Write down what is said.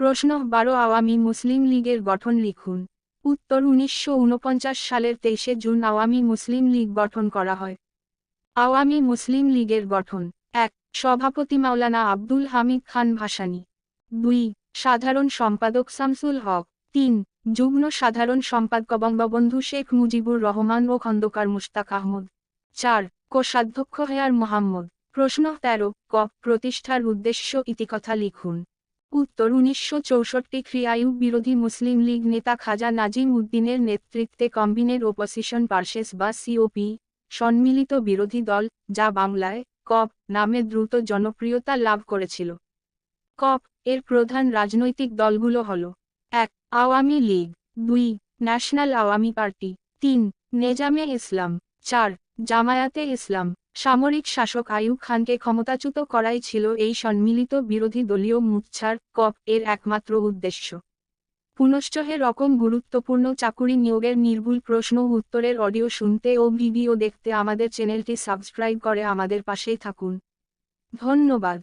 প্রশ্ন বারো আওয়ামী মুসলিম লীগের গঠন লিখুন। উত্তর উনিশশো উনপঞ্চাশ সালের তেইশে জুন আওয়ামী মুসলিম লীগ গঠন করা হয়। আওয়ামী মুসলিম লীগের গঠন। এক, সভাপতি মাওলানা আব্দুল হামিদ খান ভাসানী। দুই, সাধারণ সম্পাদক শামসুল হক। তিন, যুগ্ম সাধারণ সম্পাদক বঙ্গবন্ধু শেখ মুজিবুর রহমান ও খন্দকার মুশতাক আহমদ। চার, কোষাধ্যক্ষ হেয়ার মোহাম্মদ। প্রশ্ন তেরো, ক, প্রতিষ্ঠার উদ্দেশ্য ইতিকথা লিখুন। উত্তর উনিশশো চৌষট্টি ক্রিয়ায়ু বিরোধী মুসলিম লীগ নেতা খাজা নাজিম উদ্দিনের নেতৃত্বে কম্বিনের ওপোজিশন পার্সেস বা সিওপি সম্মিলিত বিরোধী দল, যা বাংলায় কপ নামে দ্রুত জনপ্রিয়তা লাভ করেছিল। কপ এর প্রধান রাজনৈতিক দলগুলো হল এক, আওয়ামী লীগ, দুই, ন্যাশনাল আওয়ামী পার্টি, তিন, নেজামে ইসলাম, চার, জামায়াতে ইসলাম সামরিক শাসক আইয়ুব খানকে ক্ষমতাচ্যুত করাই ছিল এই সম্মিলিত বিরোধী দলীয় মুচ্ছার কপ এর একমাত্র উদ্দেশ্য। পুনশ্চ হে রকম গুরুত্বপূর্ণ চাকুরি নিয়োগের নির্ভুল প্রশ্ন উত্তরের অডিও শুনতে ও ভিডিও দেখতে আমাদের চ্যানেলটি সাবস্ক্রাইব করে আমাদের পাশেই থাকুন। ধন্যবাদ।